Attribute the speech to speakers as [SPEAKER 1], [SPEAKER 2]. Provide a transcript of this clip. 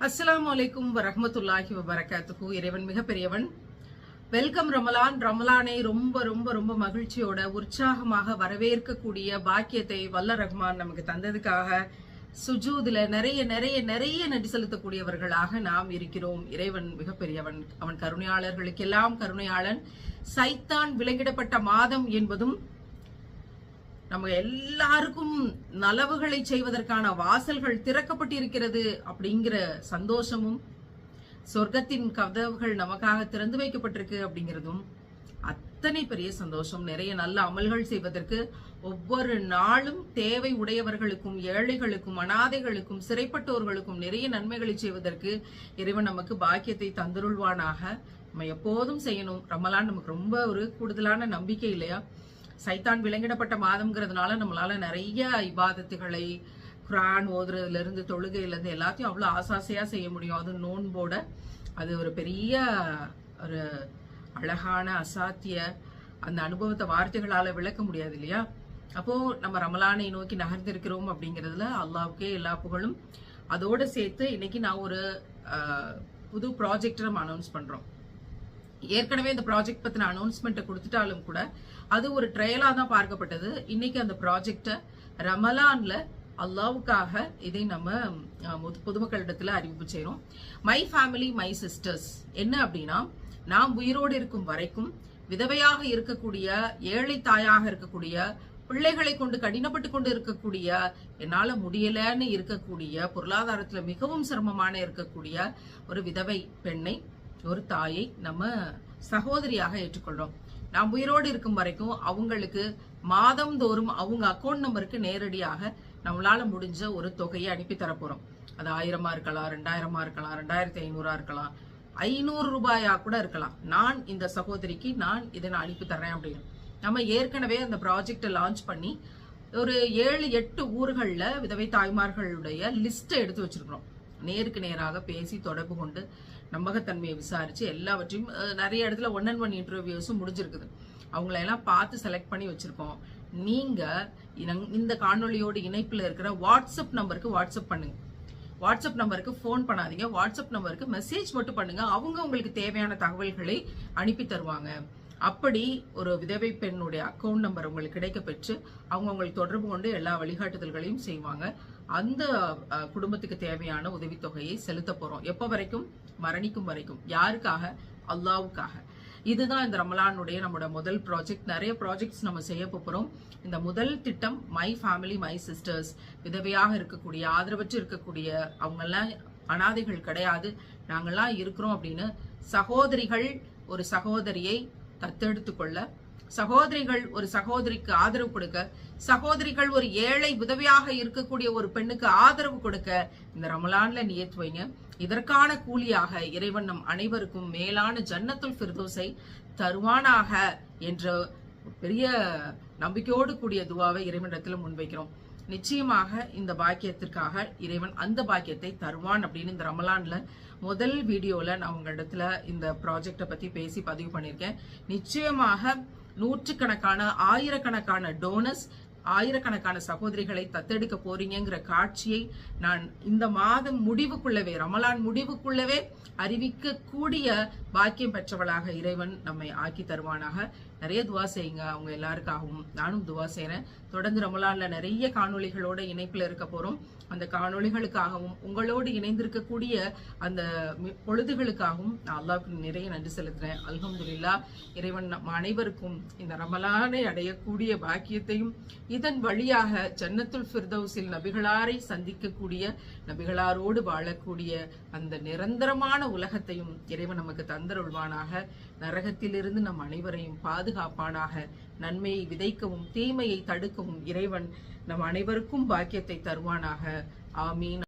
[SPEAKER 1] அஸ்லாம் வலைக்கும் வரமத்துல்லாஹி வபரகாத்துஹு. இறைவன் மிகப்பெரியவன். வெல்கம் ரமலான். ரமலானை ரொம்ப ரொம்ப ரொம்ப மகிழ்ச்சியோட உற்சாகமாக வரவேற்கக்கூடிய பாக்கியத்தை வல்ல ரஹ்மான் நமக்கு தந்ததுக்காக சுஜூதுல நிறைய நிறைய நிறைய நடி செலுத்தக்கூடியவர்களாக நாம் இருக்கிறோம். இறைவன் மிகப்பெரியவன். அவன் கருணையாளர்களுக்கெல்லாம் கருணையாளன். சைத்தான் விலங்கிடப்பட்ட மாதம் என்பதும் நம்ம எல்லாருக்கும் நலவுகளை செய்வதற்கான வாசல்கள் திறக்கப்பட்டிருக்கிறது அப்படிங்கிற சந்தோஷமும் சொர்க்கத்தின் கதவுகள் நமக்காக திறந்து வைக்கப்பட்டிருக்கு அப்படிங்கிறதும் அத்தனை பெரிய சந்தோஷம். நிறைய நல்ல அமல்கள் செய்வதற்கு ஒவ்வொரு நாளும் தேவை உடையவர்களுக்கும் ஏழைகளுக்கும் அனாதைகளுக்கும் சிறைப்பட்டோர்களுக்கும் நிறைய நன்மைகளை செய்வதற்கு இறைவன் நமக்கு பாக்கியத்தை தந்துருள்வானாக. நம்ம எப்போதும் செய்யணும். ரமலான் நமக்கு ரொம்ப ஒரு கூடுதலான நம்பிக்கை இல்லையா? சைத்தான் விலங்கிடப்பட்ட மாதம்ங்கிறதுனால நம்மளால நிறைய இபாதத்துகளை குரான் ஓதுறதுல இருந்து எல்லாத்தையும் அவ்வளோ ஆசாசையாக செய்ய முடியும். அது நோன்போட அது ஒரு பெரிய ஒரு அழகான அசாத்திய அந்த அனுபவத்தை வார்த்தைகளால் விளக்க முடியாது இல்லையா? அப்போது நம்ம ரமலானை நோக்கி நகர்ந்திருக்கிறோம் அப்படிங்கிறதுல அல்லாவுக்கே எல்லா புகழும். அதோட சேர்த்து இன்னைக்கு நான் ஒரு புது ப்ராஜெக்ட் நம்ம அனௌன்ஸ் பண்ணுறோம் ஏற்கனவே இந்த ப்ராஜெக்ட் பற்றின அனௌன்ஸ்மெண்ட்டை கொடுத்துட்டாலும் கூட அது ஒரு ட்ரையலாக தான் பார்க்கப்பட்டது. இன்னைக்கு அந்த ப்ராஜெக்டை ரமலான்ல அல்லாவுக்காக இதை நம்ம பொதுமக்களிடத்தில் அறிவிப்பு செய்கிறோம் மை ஃபேமிலி மை சிஸ்டர்ஸ் என்ன அப்படின்னா நாம் உயிரோடு இருக்கும் வரைக்கும் விதவையாக இருக்கக்கூடிய ஏழை தாயாக இருக்கக்கூடிய பிள்ளைகளை கொண்டு கடினப்பட்டு கொண்டு இருக்கக்கூடிய என்னால முடியலன்னு இருக்கக்கூடிய பொருளாதாரத்துல மிகவும் சிரமமான இருக்கக்கூடிய ஒரு விதவை பெண்ணை ஒரு தாயை நம்ம சகோதரியாக ஏற்றுக்கொள்றோம். நாம் உயிரோடு இருக்கும் வரைக்கும் அவங்களுக்கு மாதந்தோறும் அவங்க அக்கௌண்ட் நம்பருக்கு நேரடியாக நம்மளால முடிஞ்ச ஒரு தொகையை அனுப்பி தரப்போறோம் அது ஆயிரமா இருக்கலாம் ரெண்டாயிரமா இருக்கலாம் ரெண்டாயிரத்தி ஐநூறா இருக்கலாம் ஐநூறு ரூபாயா கூட இருக்கலாம். நான் இந்த சகோதரிக்கு நான் இதை நான் அனுப்பி தரேன் அப்படின்னு. நம்ம ஏற்கனவே அந்த ப்ராஜெக்டை லான்ச் பண்ணி ஒரு ஏழு எட்டு ஊர்களில் விதவை தாய்மார்களுடைய லிஸ்ட்டை எடுத்து வச்சிருக்கிறோம். நேருக்கு நேராக பேசி தொடர்பு கொண்டு நம்பகத்தன்மையை விசாரித்து எல்லாவற்றையும் நிறைய இடத்துல ஒன் அண்ட் ஒன் இன்டர்வியூஸும் முடிஞ்சிருக்குது. அவங்களையெல்லாம் பார்த்து செலக்ட் பண்ணி வச்சுருக்கோம். நீங்கள் இனங்- இந்த காணொளியோட இணைப்பில் இருக்கிற வாட்ஸ்அப் நம்பருக்கு வாட்ஸ்அப் பண்ணுங்கள் வாட்ஸ்அப் நம்பருக்கு ஃபோன் பண்ணாதீங்க. வாட்ஸ்அப் நம்பருக்கு மெசேஜ் மட்டும் பண்ணுங்க. அவங்க உங்களுக்கு தேவையான தகவல்களை அனுப்பி தருவாங்க. அப்படி ஒரு விதவை பெண்ணுடைய அக்கௌண்ட் நம்பர் உங்களுக்கு கிடைக்க பெற்று அவங்க உங்களுக்கு தொடர்பு கொண்டு எல்லா வழிகாட்டுதல்களையும் செய்வாங்க. அந்த குடும்பத்துக்கு தேவையான உதவித்தொகையை செலுத்த போறோம். எப்போ வரைக்கும்? மரணிக்கும் வரைக்கும். யாருக்காக? அல்லாவுக்காக. இதுதான் இந்த ரமலானுடைய நம்மளோட முதல் ப்ராஜெக்ட் நிறைய ப்ராஜெக்ட்ஸ் நம்ம செய்ய போகிறோம் இந்த முதல் திட்டம் மை ஃபேமிலி மை சிஸ்டர்ஸ் விதவையாக இருக்கக்கூடிய ஆதரவற்று இருக்கக்கூடிய அவங்கெல்லாம் அனாதைகள் கிடையாது. நாங்கள்லாம் இருக்கிறோம் அப்படின்னு சகோதரிகள் ஒரு சகோதரியை தத்தெடுத்து கொள்ள சகோதரிகள் ஒரு சகோதரிக்கு ஆதரவு கொடுக்க சகோதரிகள் ஒரு ஏழை உதவியாக இருக்கக்கூடிய ஒரு பெண்ணுக்கு ஆதரவு கொடுக்க இந்த ரமலான்ல நியத்து வைங்க. இதற்கான கூலியாக இறைவன் நம் அனைவருக்கும் மேலான ஜன்னத்துல் ஃபிர்தோஸை தருவானாக என்ற பெரிய நம்பிக்கையோடு கூடிய துவாவை இறைவனிடத்தில் முன்வைக்கிறோம். நிச்சயமாக இந்த பாக்கியத்திற்காக இறைவன் அந்த பாக்கியத்தை தருவான் அப்படின்னு இந்த ரமலான்ல முதல் வீடியோல நான் உங்களிடத்துல இந்த ப்ராஜெக்டை பத்தி பேசி பதிவு பண்ணியிருக்கேன். நிச்சயமாக நூற்றுக்கணக்கான ஆயிரக்கணக்கான டோனர்ஸ் ஆயிரக்கணக்கான சகோதரிகளை தத்தெடுக்க போறீங்கிற காட்சியை நான் இந்த மாதம் முடிவுக்குள்ளவே ரமலான் முடிவுக்குள்ளவே அறிவிக்க கூடிய பாக்கியம் பெற்றவளாக இறைவன் நம்மை ஆக்கி தருவானாக. நிறைய துவா செய்யுங்க. அவங்க எல்லாருக்காகவும் நானும் துவா செய்கிறேன் தொடர்ந்து ரமலான்ல நிறைய காணொளிகளோட இணைப்பில் இருக்க போறோம். அந்த காணொளிகளுக்காகவும் உங்களோடு இணைந்திருக்கக்கூடிய அந்த பொழுதுகளுக்காகவும் நான் அல்லாவுக்கு நிறைய நன்றி செலுத்துறேன். அல்ஹம்துல்லா இறைவன் நம் அனைவருக்கும் இந்த ரமலானை அடையக்கூடிய பாக்கியத்தையும் இதன் வழியாக ஜன்னத்துல் ஃபிர்தௌசில் நபிகளாரை சந்திக்கக்கூடிய நபிகளாரோடு வாழக்கூடிய அந்த நிரந்தரமான உலகத்தையும் இறைவன் நமக்கு தந்தருள்வானாக. நரகத்திலிருந்து நம் அனைவரையும் பாது பாதுகாப்பானாக. நன்மையை விதைக்கவும் தீமையை தடுக்கவும் இறைவன் நம் அனைவருக்கும் பாக்கியத்தை தருவானாக. ஆமீன்.